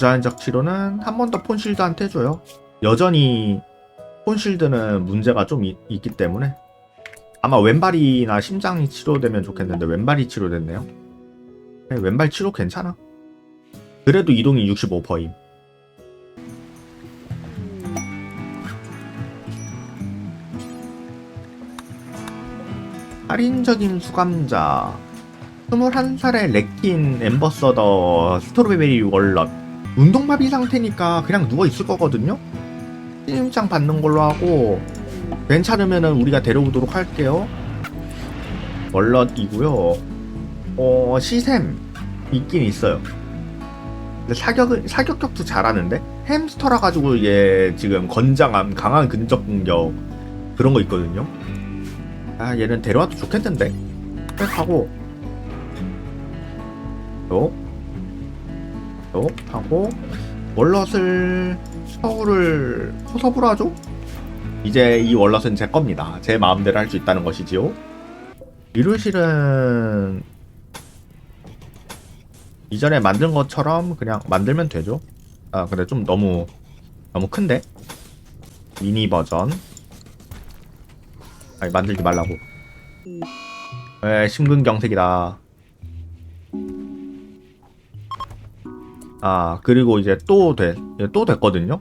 부자연적 치료는 한 번 더 폰실드한테 줘요. 여전히 폰실드는 문제가 좀 이- 있기 때문에 아마 왼발이나 심장이 치료되면 좋겠는데 왼발이 치료됐네요. 네, 왼발 치료 괜찮아. 그래도 이동이 65%임. 살인적인 수감자 21살의 레킨 엠버서더 스트로베리 월넛 운동마비 상태니까 그냥 누워있을 거거든요? 신임장 받는 걸로 하고 괜찮으면은 우리가 데려오도록 할게요. 월넛이고요. 어 시샘 있긴 있어요. 근데 사격은 사격격도 잘하는데? 햄스터라 가지고 얘 지금 건장함 강한 근접 공격 그런 거 있거든요. 아 얘는 데려와도 좋겠는데? 빽하고. 요, 요 하고 월넛을 서울을 소섭으로 하죠? 이제 이 월넛은 제 겁니다. 제 마음대로 할 수 있다는 것이지요. 미루실은 이전에 만든 것처럼 그냥 만들면 되죠. 아 근데 좀 너무 너무 큰데 미니 버전 아니 만들지 말라고. 에 심근경색이다. 아 그리고 이제 또 돼. 이제 또 됐거든요.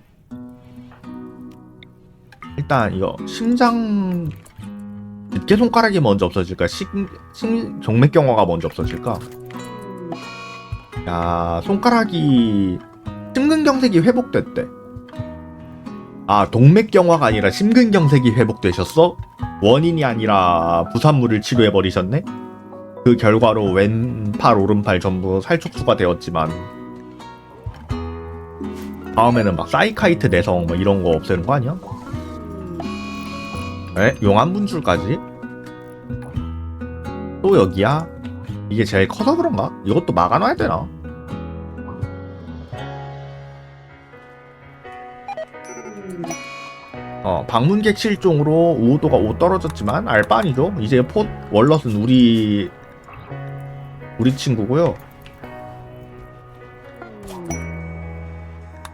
일단 이거 심장 늦게 손가락이 먼저 없어질까? 심, 심 정맥경화가 먼저 없어질까? 야 손가락이 심근경색이 회복됐대. 아 동맥경화가 아니라 심근경색이 회복되셨어? 원인이 아니라 부산물을 치료해 버리셨네. 그 결과로 왼팔 오른팔 전부 살촉수가 되었지만 다음에는 막 사이카이트 내성 뭐 이런 거 없애는 거 아니야? 에? 용암 분출까지? 또 여기야? 이게 제일 커서 그런가? 이것도 막아놔야 되나? 어, 방문객 실종으로 5도가 5 떨어졌지만 알바니죠. 이제 포 월럿은 우리 우리 친구고요.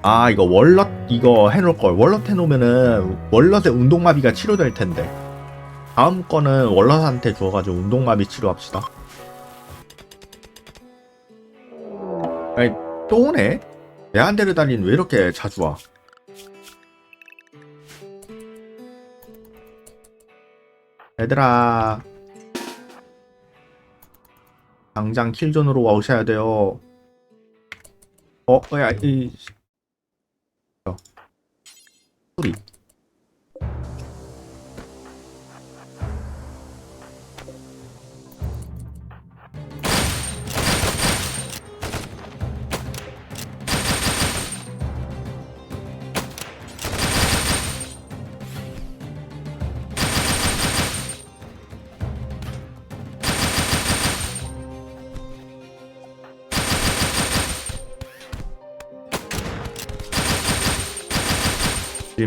아 이거 월럿 이거 해놓을 걸 월럿 해놓으면은 월럿의 운동마비가 치료될 텐데 다음 거는 월럿한테 주어가지고 운동마비 치료합시다. 아니 또 오네? 내한데르 달린 왜 이렇게 자주 와? 얘들아 당장 킬존으로 오셔야 돼요. 어, 야, 이 어. 소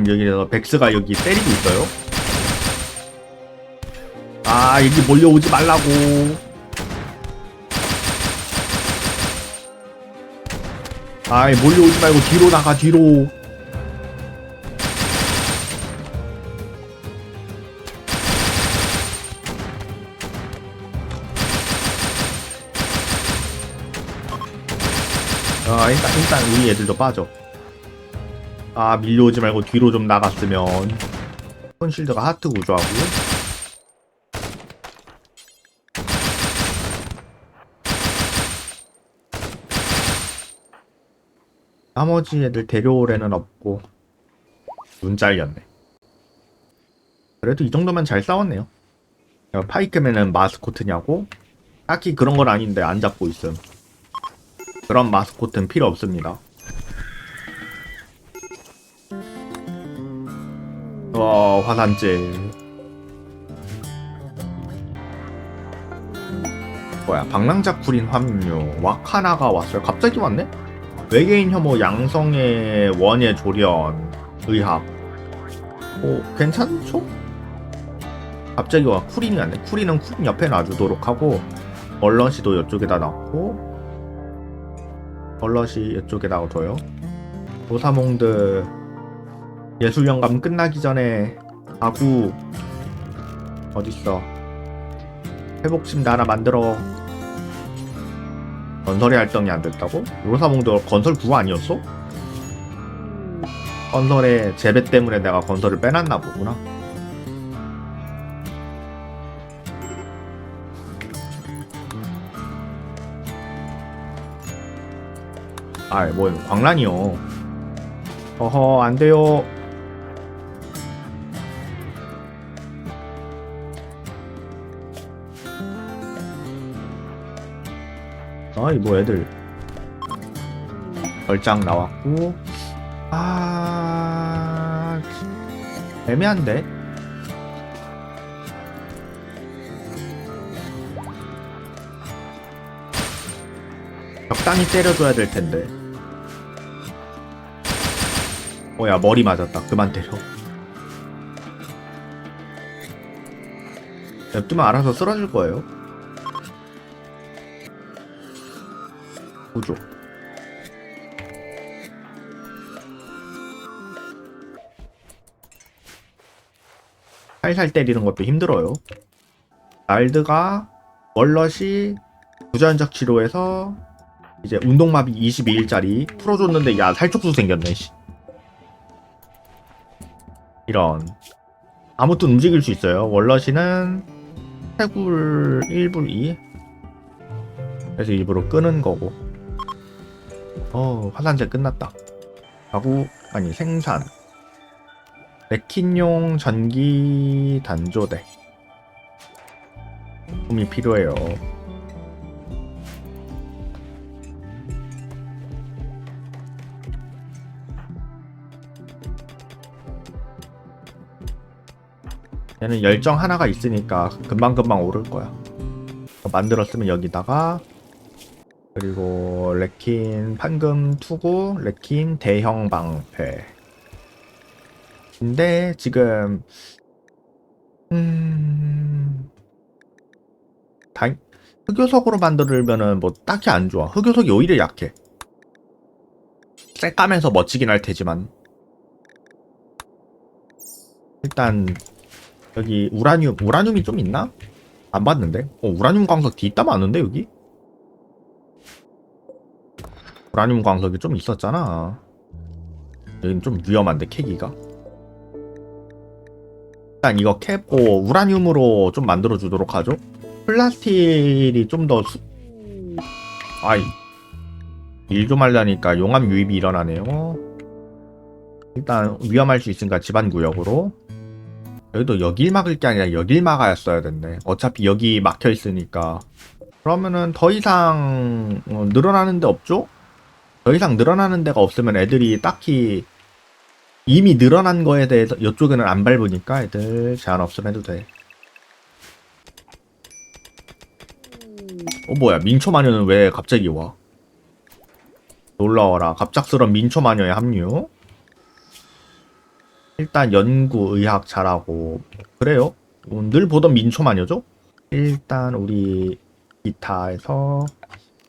여기서 백스가 여기 때리고 있어요. 아, 여기 몰려오지 말라고. 아이, 몰려오지 말고 뒤로 나가, 뒤로. 아, 일단, 일단 우리 애들도 빠져. 아 밀려오지 말고 뒤로 좀 나갔으면. 폰실드가 하트 구조하고 나머지 애들 데려올 애는 없고 눈 잘렸네. 그래도 이 정도면 잘 싸웠네요. 파이크맨은 마스코트냐고? 딱히 그런 건 아닌데 안 잡고 있음. 그런 마스코트는 필요 없습니다 와 화산재 뭐야 방랑자 쿨인 환묘 와카나가 왔어요 갑자기 왔네? 외계인 혐오 양성의 원예 조련 의학 오 괜찮죠? 갑자기 와 쿠린이 왔네 쿠린은 쿠린 옆에 놔주도록 하고 얼런시도 이쪽에다 놨고 벌럿이 이쪽에다가 둬요. 로사몽드 예술 영감 끝나기 전에 가구 어딨어? 회복침대 하나 만들어. 건설의 활동이 안 됐다고? 로사몽드 건설 구호 아니었어? 건설의 재배 때문에 내가 건설을 빼놨나 보구나. 아, 뭐 광란이요. 어허, 안 돼요. 아이 뭐 애들. 결장 나왔고 아 애매한데? 적당히 때려줘야 될 텐데. 어야 머리 맞았다. 그만 때려. 냅두면 알아서 쓰러질 거예요 살살 때리는 것도 힘들어요. 날드가 월럿이 부전적 치료에서 이제 운동마비 22일짜리 풀어줬는데 야 살쪽수 생겼네 씨. 이런. 아무튼 움직일 수 있어요. 월럿이는 해굴 1불 2 그래서 일부러 끄는 거고. 어 화산재 끝났다. 하고 아니 생산 레킨용 전기 단조대. 품이 필요해요. 얘는 열정 하나가 있으니까 금방금방 오를 거야. 만들었으면 여기다가 그리고 레킨 판금 투구 레킨 대형 방패 근데 지금 음다 흑요석으로 만들면은 뭐 딱히 안 좋아 흑요석이 오히려 약해 쎄까면서 멋지긴 할 테지만 일단 여기 우라늄 우라늄이 좀 있나? 안 봤는데 어 우라늄 광석 뒷다 많은데 여기? 우라늄 광석이 좀 있었잖아. 여긴 좀 위험한데 캐기가. 일단 이거 캐고 우라늄으로 좀 만들어 주도록 하죠. 플라스틱이 좀 더 수... 아이 일 좀 하려니까 용암 유입이 일어나네요. 일단 위험할 수 있으니까 집안 구역으로 여기도 여길 막을 게 아니라 여길 막아였어야 됐네. 어차피 여기 막혀 있으니까. 그러면은 더 이상 어, 늘어나는 데 없죠? 더 이상 늘어나는 데가 없으면 애들이 딱히 이미 늘어난 거에 대해서 이쪽에는 안 밟으니까 애들 제한 없으면 해도 돼. 어 뭐야 민초 마녀는 왜 갑자기 와? 놀라워라 갑작스런 민초 마녀의 합류. 일단 연구 의학 잘하고 그래요. 음, 늘 보던 민초 마녀죠? 일단 우리 기타에서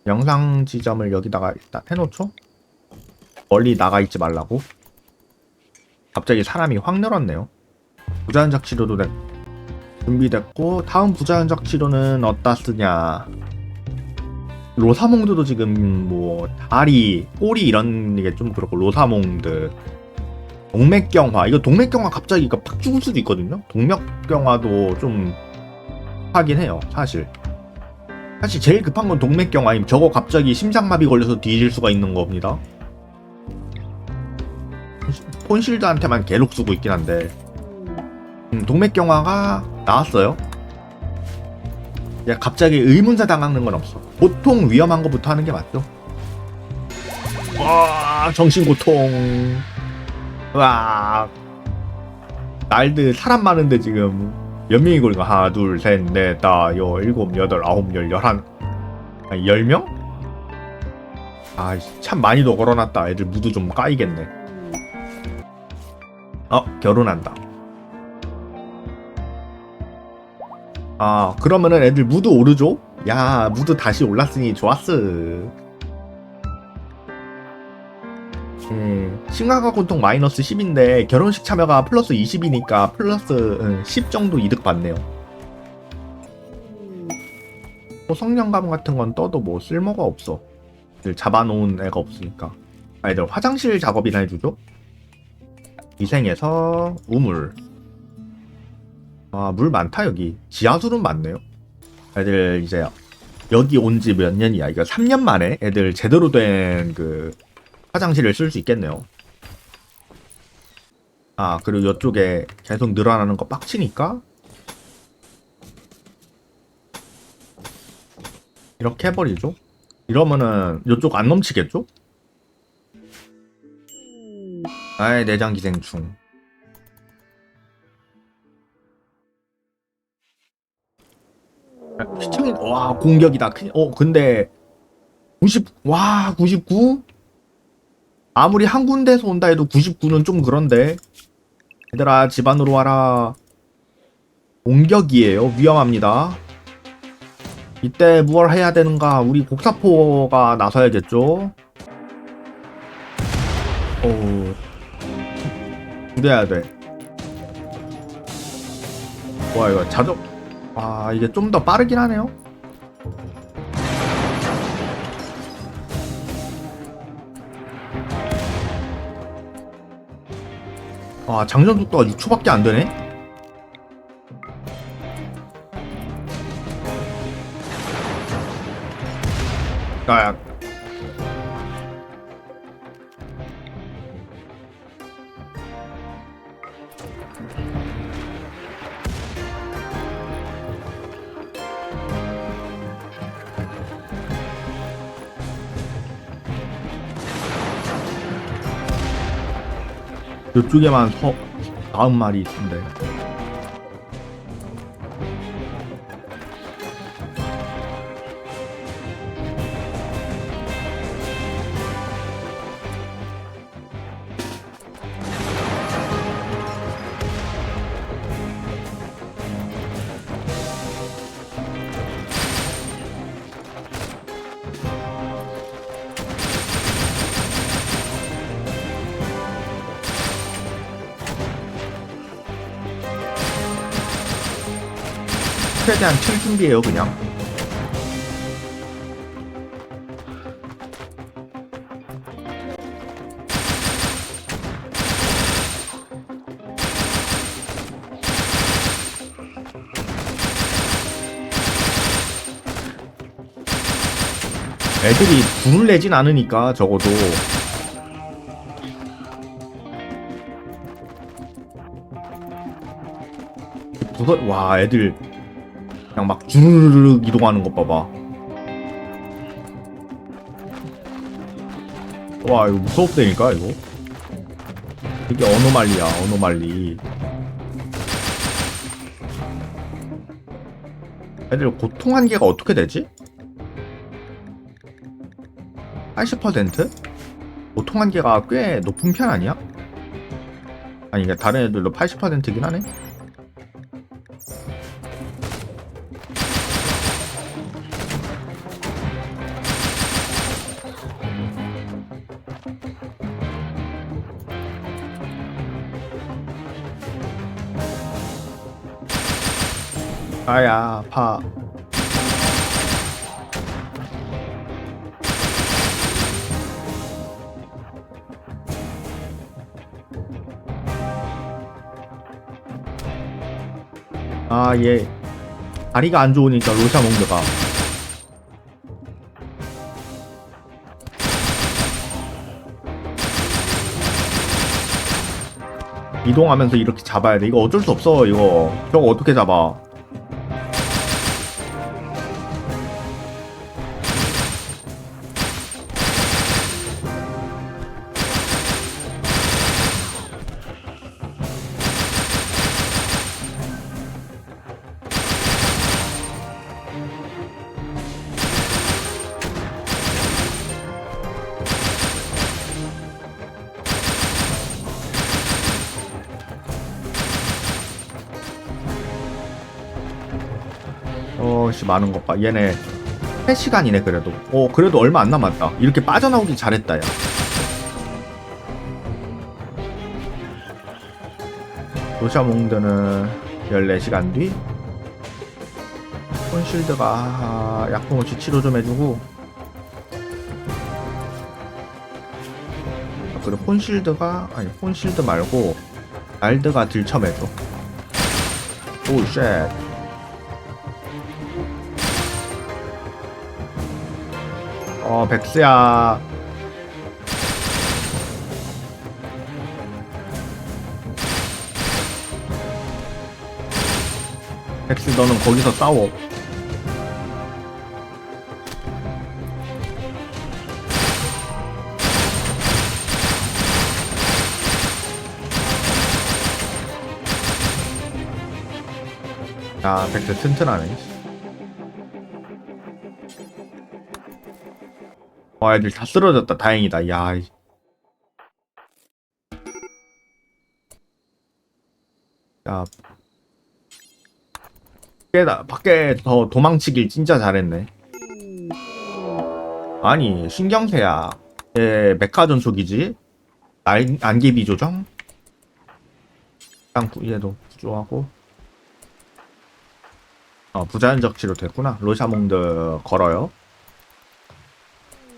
영상 지점을 여기다가 일단 해놓죠. 멀리 나가 있지 말라고. 갑자기 사람이 확 늘었네요. 부자연적 치료도 됐, 준비됐고 다음 부자연적 치료는 어디다 쓰냐. 로사몽드도 지금 뭐 다리, 꼬리 이런 게 좀 그렇고 로사몽드 동맥경화 이거 동맥경화 갑자기 팍 죽을 수도 있거든요. 동맥경화도 좀 하긴 해요, 사실. 사실 제일 급한 건 동맥경화임. 저거 갑자기 심장마비 걸려서 뒤질 수가 있는 겁니다. 폰실드한테만 계속 쓰고 있긴 한데 음, 동맥경화가 나왔어요. 야 갑자기 의문사 당하는 건 없어. 보통 위험한 거부터 하는 게 맞죠. 와 정신고통. 와 날들 사람 많은데 지금 몇 명이 걸린 거 하나 둘셋넷 다섯 여 일곱 여덟 아홉 열 열한 열 명? 아 참 많이도 걸어놨다 애들 무드 좀 까이겠네 어 결혼한다 아 그러면은 애들 무드 오르죠? 야 무드 다시 올랐으니 좋았어 예, 심각한 고통 마이너스 10인데 결혼식 참여가 플러스 20이니까 플러스 10 정도 이득 받네요. 뭐 성냥감 같은 건 떠도 뭐 쓸모가 없어. 늘 잡아놓은 애가 없으니까. 아, 얘들 화장실 작업이나 해주죠? 위생에서 우물. 아, 물 많다, 여기. 지하수는 많네요. 애들 이제 여기 온 지 몇 년이야. 이거 3년 만에 애들 제대로 된 그 화장실을 쓸 수 있겠네요. 아, 그리고 이쪽에 계속 늘어나는 거 빡치니까 이렇게 해버리죠. 이러면은 이쪽 안 넘치겠죠? 아이 내장 기생충. 아, 시청이 와 공격이다. 큰- 어 근데 90와 99? 아무리 한 군데서 온다 해도 99는 좀 그런데 얘들아 집안으로 와라. 공격이에요. 위험합니다. 이때 무얼 해야 되는가? 우리 곡사포가 나서야겠죠. 오, 그래야 돼. 와 이거 자동. 아 이게 좀 더 빠르긴 하네요. 아 장전 속도가 6초밖에 안 되네. 야, 이쪽에만 서 다음 말이 있던데. 최대한 칠 준비해요 그냥. 애들이 분을 내진 않으니까 적어도 부서 와 애들 그냥 막 주르륵 이동하는 것 봐봐. 와 이거 무섭다니까 이거. 이게 어노말리야 어노말리. 애들 고통 한계가 어떻게 되지? 80%? 고통 한계가 꽤 높은 편 아니야? 아니 이게 다른 애들도 80%긴 하네. 아야 아파. 아얘 다리가 안 좋으니까 로샤 몽드가 이동하면서 이렇게 잡아야 돼. 이거 어쩔 수 없어 이거. 저거 어떻게 잡아 많은 것 봐. 얘네 3시간이네 그래도. 어 그래도 얼마 안 남았다. 이렇게 빠져나오길 잘했다 야. 로샤몽드는 14시간 뒤 콘실드가 약품없이 치료 좀 해주고 아, 그리고 콘실드가 아니 콘실드 말고 날드가 들쳐매줘 오쉣 어 백스야. 백스 너는 거기서 싸워. 야 백스 튼튼하네 와 애들 다 쓰러졌다. 다행이다. 야 이- 야. 밖에다 밖에 더 도망치길 진짜 잘했네. 아니 신경쇠야. 얘 메카 전초기지? 안, 안개비 조정? 구- 얘도 구조하고. 어 부자연적 치료 됐구나. 로샤몽드 걸어요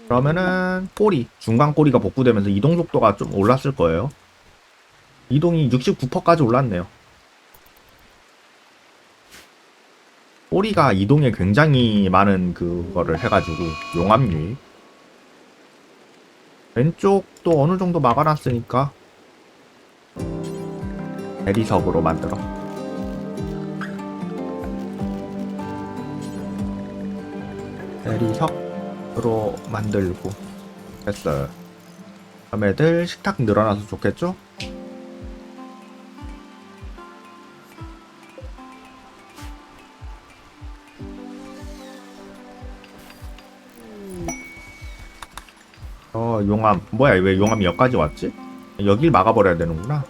그러면은 꼬리 중간 꼬리가 복구되면서 이동 속도가 좀 올랐을 거예요. 이동이 69%까지 올랐네요. 꼬리가 이동에 굉장히 많은 그거를 해가지고 용암류 왼쪽도 어느 정도 막아놨으니까 대리석으로 만들어. 대리석 으로 만들고. 됐어요. 그럼 애들 식탁 늘어나서 좋겠죠? 어 용암. 뭐야 왜 용암이 여기까지 왔지? 여길 막아버려야 되는구나.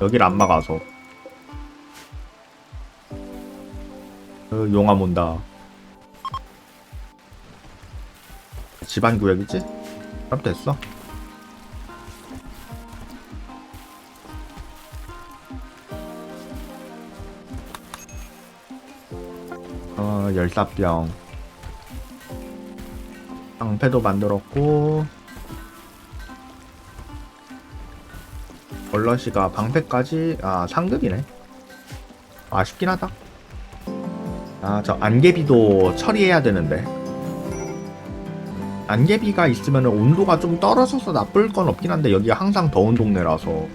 여길 안 막아서. 어, 용암 온다 집안 구역이지? 그럼 됐어. 어 열사병. 방패도 만들었고 얼러시가 방패까지 아 상급이네. 아쉽긴 하다. 아 저 안개비도 처리해야 되는데 안개비가 있으면 온도가 좀 떨어져서 나쁠 건 없긴 한데 여기가 항상 더운 동네라서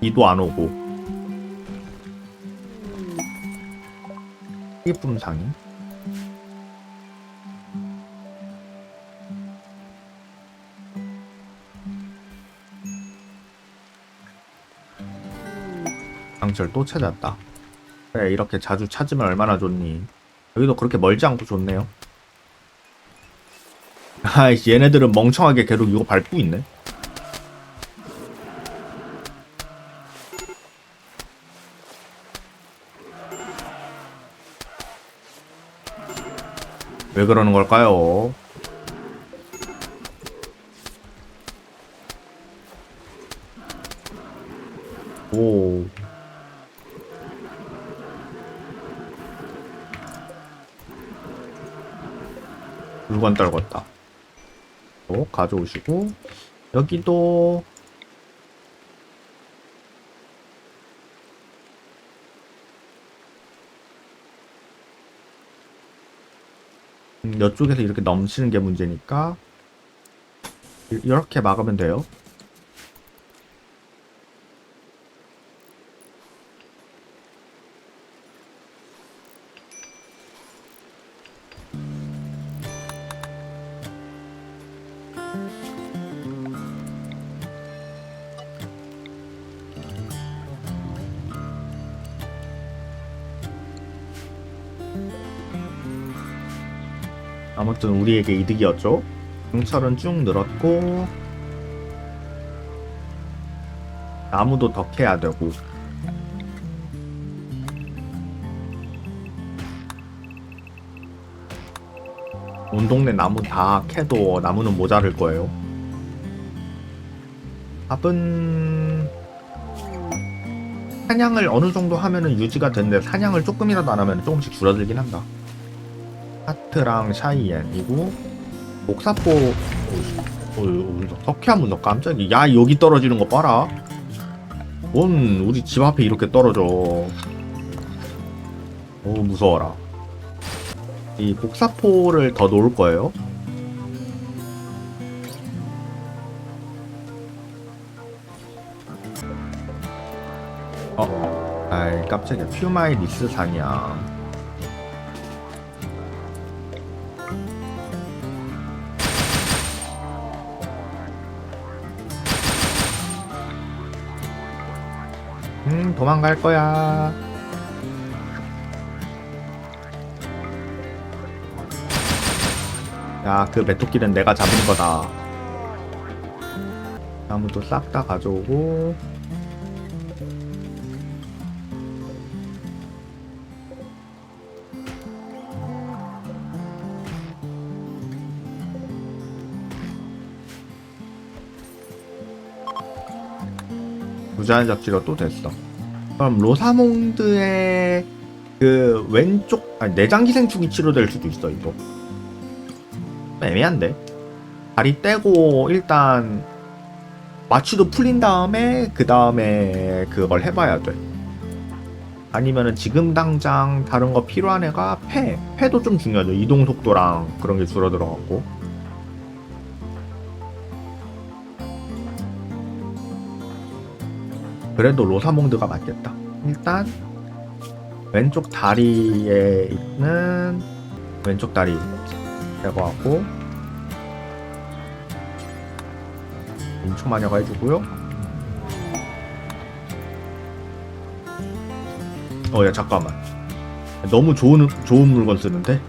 비도 안 오고 예쁨상이 강철 또 찾았다. 그래, 이렇게 자주 찾으면 얼마나 좋니? 여기도 그렇게 멀지 않고 좋네요. 아이씨, 얘네들은 멍청하게 계속 이거 밟고 있네. 왜 그러는 걸까요? 물건 떨궜다. 또 가져오시고 여기도 음, 이쪽에서 이렇게 넘치는 게 문제니까 이- 이렇게 막으면 돼요. 아무튼 우리에게 이득이었죠. 경찰은 쭉 늘었고 나무도 더 캐야 되고 온 동네 나무 다 캐도 나무는 모자랄 거예요. 밥은 사냥을 어느 정도 하면은 유지가 되는데 사냥을 조금이라도 안 하면 조금씩 줄어들긴 한다. 하트랑 샤이엔이고 목사포 어, 어, 석회한 문서 깜짝이야. 야 여기 떨어지는 거 봐라. 뭔 우리 집 앞에 이렇게 떨어져. 오 무서워라. 이 복사포를 더 놓을 거예요. 어, 아이 깜짝이야. 퓨마이 리스 사냥. 음, 도망갈 거야. 야, 그 메토끼는 내가 잡은 거다. 나무도 싹 다 가져오고. 무제한 잡지가 또 됐어. 그럼 로사몽드의 그 왼쪽 아니 내장 기생충이 치료될 수도 있어 이거. 애매한데. 다리 떼고 일단 마취도 풀린 다음에 그 다음에 그걸 해봐야 돼. 아니면은 지금 당장 다른 거 필요한 애가 폐. 폐도 좀 중요하죠. 이동 속도랑 그런 게 줄어들어갖고. 그래도 로사몽드가 맞겠다. 일단 왼쪽 다리에 있는 왼쪽 다리 제거하고 인초 마녀가 해주고요. 어, 야 잠깐만. 너무 좋은 좋은 물건 쓰는데.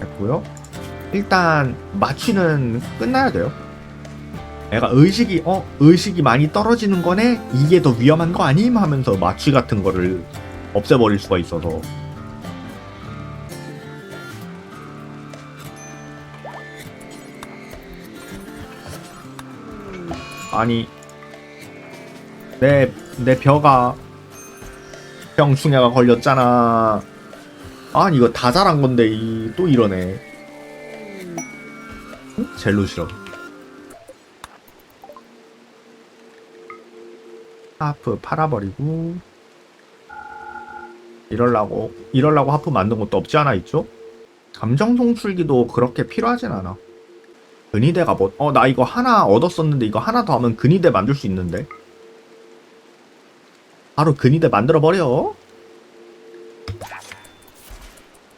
됐고요. 일단 마취는 끝나야 돼요. 애가 의식이 어 의식이 많이 떨어지는 거네 이게 더 위험한 거 아님 하면서 마취 같은 거를 없애버릴 수가 있어서 아니 내 내 벼가 병충해가 걸렸잖아 아니 이거 다 자란 건데 이, 또 이러네 응? 젤로 싫어. 하프 팔아버리고. 이럴라고 이럴라고 하프 만든 것도 없지 않아 있죠? 감정 송출기도 그렇게 필요하진 않아. 근위대가 뭐 어 나 이거 하나 얻었었는데 이거 하나 더 하면 근위대 만들 수 있는데? 바로 근위대 만들어 버려.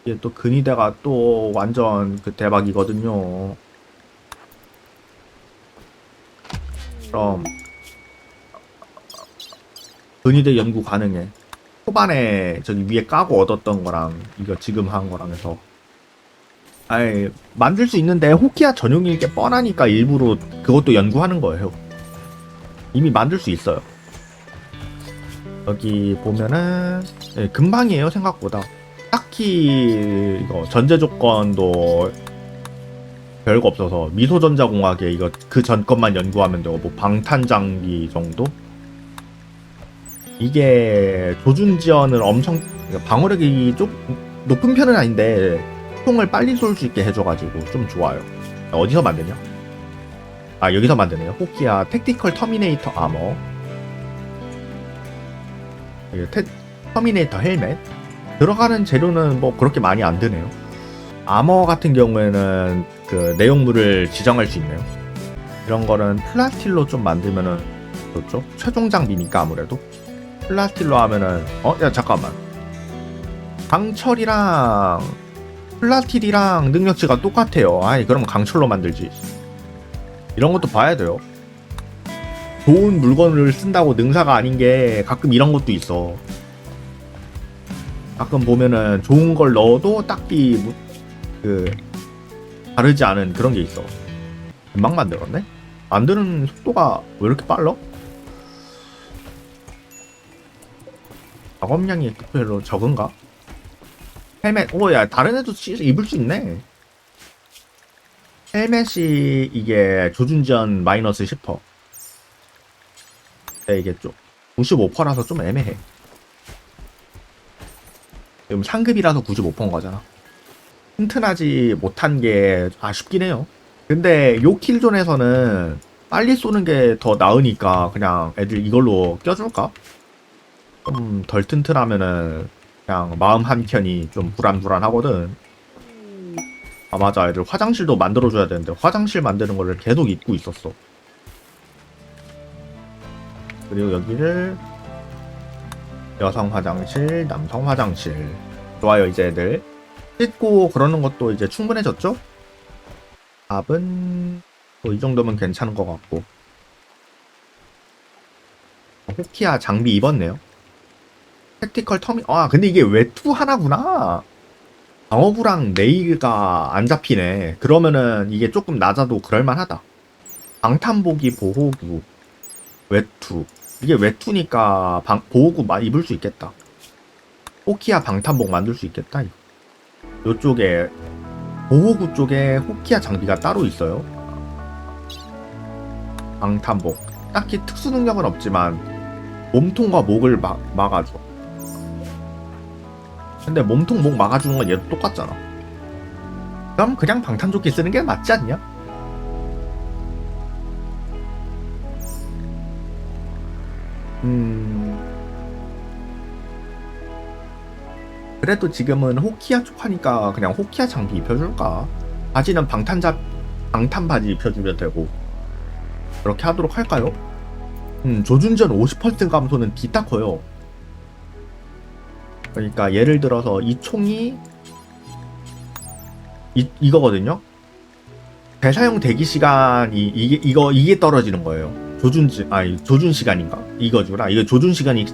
이게 또 근위대가 또 완전 그 대박이거든요 그럼 근위대 연구 가능해. 초반에 저기 위에 까고 얻었던 거랑 이거 지금 한 거랑 해서 아예 만들 수 있는데 호키아 전용일 게 뻔하니까 일부러 그것도 연구하는 거예요. 이미 만들 수 있어요. 여기 보면은 예, 금방이에요 생각보다. 딱히 이거 전제 조건도 별거 없어서 미소전자공학에 이거 그 전 것만 연구하면 되고 뭐 방탄장비 정도 이게 조준 지원을 엄청 방어력이 좀 높은 편은 아닌데 총을 빨리 쏠 수 있게 해줘가지고 좀 좋아요. 어디서 만드냐? 아 여기서 만드네요. 호키아 택티컬 터미네이터 아머. 테, 터미네이터 헬멧. 들어가는 재료는 뭐 그렇게 많이 안 드네요. 아머 같은 경우에는 그 내용물을 지정할 수 있네요. 이런 거는 플라스틸로 좀 만들면은 좋죠. 최종 장비니까 아무래도. 플라스틸로 하면은 어? 야 잠깐만 강철이랑 플라스틸이랑 능력치가 똑같아요 아이 그럼 강철로 만들지 이런 것도 봐야 돼요 좋은 물건을 쓴다고 능사가 아닌 게 가끔 이런 것도 있어 가끔 보면은 좋은 걸 넣어도 딱히 무- 그 다르지 않은 그런 게 있어 금방 만들었네? 만드는 속도가 왜 이렇게 빨라? 작업량이 별로 적은가? 헬멧 오 야 다른 애도 시- 입을 수 있네 헬멧이 이게 조준전 마이너스 10% 네, 이게 좀 95%라서 좀 애매해 지금 상급이라서 95%인 거잖아 튼튼하지 못한 게 아쉽긴 해요 근데 요 킬존에서는 빨리 쏘는 게 더 나으니까 그냥 애들 이걸로 껴줄까? 좀 덜 튼튼하면은 그냥 마음 한켠이 좀 불안불안하거든. 아 맞아 애들 화장실도 만들어줘야 되는데 화장실 만드는 거를 계속 잊고 있었어. 그리고 여기를 여성 화장실, 남성 화장실. 좋아요 이제 애들 씻고 그러는 것도 이제 충분해졌죠? 밥은 뭐 이 정도면 괜찮은 것 같고 호키아 장비 입었네요. 택티컬 터미 아 근데 이게 외투 하나구나. 방어구랑 네일가 안 잡히네. 그러면은 이게 조금 낮아도 그럴만하다. 방탄복이 보호구 외투 이게 외투니까 방, 보호구 마, 입을 수 있겠다. 호키아 방탄복 만들 수 있겠다. 이거. 요쪽에 보호구 쪽에 호키아 장비가 따로 있어요. 방탄복. 딱히 특수 능력은 없지만 몸통과 목을 막, 막아줘. 근데 몸통 목 막아주는 건 얘도 똑같잖아. 그럼 그냥 방탄조끼 쓰는 게 맞지 않냐? 음. 그래도 지금은 호키아 쪽 하니까 그냥 호키아 장비 입혀줄까? 바지는 방탄자, 방탄 바지 입혀주면 되고. 그렇게 하도록 할까요? 음, 조준전 50% 감소는 기타 커요. 그러니까 예를 들어서 이 총이 이, 이거거든요. 대사용 대기 시간이 이게 이거 이게 떨어지는 거예요. 조준 시 아니 조준 시간인가? 이거주라. 이거 조준 시간이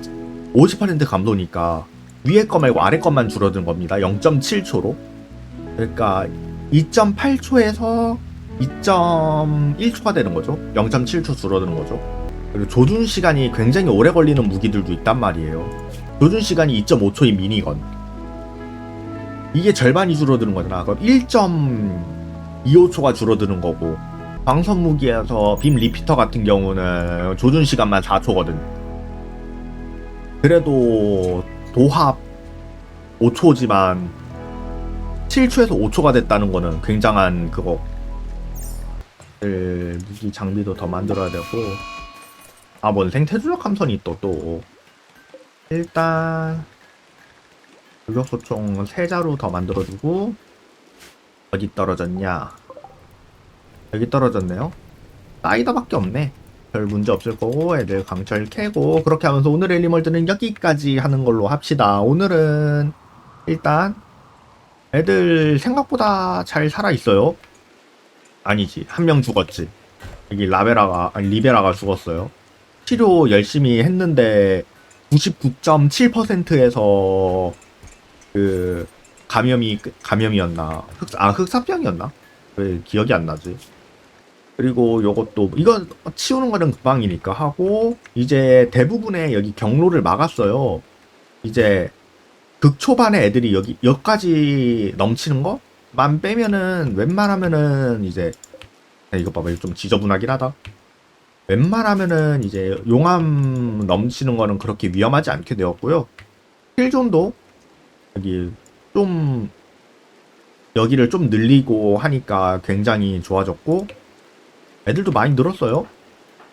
50% 감소니까 위에 거 말고 아래 것만 줄어든 겁니다. 0.7초로. 그러니까 2.8초에서 2.1초가 되는 거죠. 0.7초 줄어드는 거죠. 그리고 조준 시간이 굉장히 오래 걸리는 무기들도 있단 말이에요. 조준 시간이 2.5초인 미니건. 이게 절반이 줄어드는 거잖아. 그럼 1.25초가 줄어드는 거고. 방선 무기에서 빔 리피터 같은 경우는 조준 시간만 4초거든. 그래도 도합 5초지만 7초에서 5초가 됐다는 거는 굉장한 그거. 을 무기 장비도 더 만들어야 되고. 아, 뭔 생태주력 함선이 또 또. 일단 유격소총 3자루 더 만들어주고 어디 떨어졌냐 여기 떨어졌네요 사이더밖에 없네 별 문제 없을 거고 애들 강철 캐고 그렇게 하면서 오늘의 리멀드는 여기까지 하는 걸로 합시다. 오늘은 일단 애들 생각보다 잘 살아있어요. 아니지 한 명 죽었지. 여기 라베라가 아니 리베라가 죽었어요. 치료 열심히 했는데 99.7%에서 그 감염이 감염이었나? 흑, 아 흑사병이었나? 왜 기억이 안 나지 그리고 요것도 이건 치우는 거는 금방이니까 하고 이제 대부분의 여기 경로를 막았어요. 이제 극 초반에 애들이 여기 여기까지 넘치는 거만 빼면은 웬만하면은 이제 야, 이거 봐봐. 이거 좀 지저분하긴 하다. 웬만하면은 이제 용암 넘치는 거는 그렇게 위험하지 않게 되었고요. 힐존도 여기 좀 여기를 좀 늘리고 하니까 굉장히 좋아졌고 애들도 많이 늘었어요.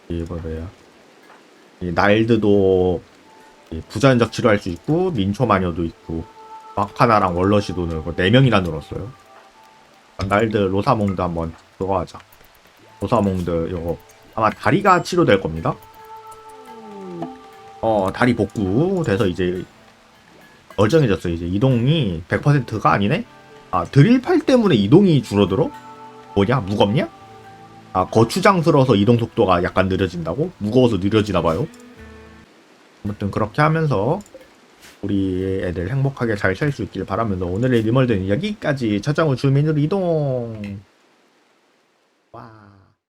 이거 뭐야? 이 날드도 이 부자연적 치료할 수 있고 민초 마녀도 있고 마카나랑 월러시도 늘고 4명이나 늘었어요. 날드 로사몽드 한번 그거 하자. 로사몽드 이거 아마 다리가 치료될 겁니다. 어, 다리 복구 돼서 이제 멀쩡해졌어요. 이제 이동이 100%가 아니네? 아, 드릴팔 때문에 이동이 줄어들어? 뭐냐? 무겁냐? 아, 거추장스러워서 이동 속도가 약간 느려진다고? 무거워서 느려지나 봐요. 아무튼 그렇게 하면서 우리 애들 행복하게 잘 살 수 있길 바라면서 오늘의 리멀드는 여기까지 차장우 주민으로 이동.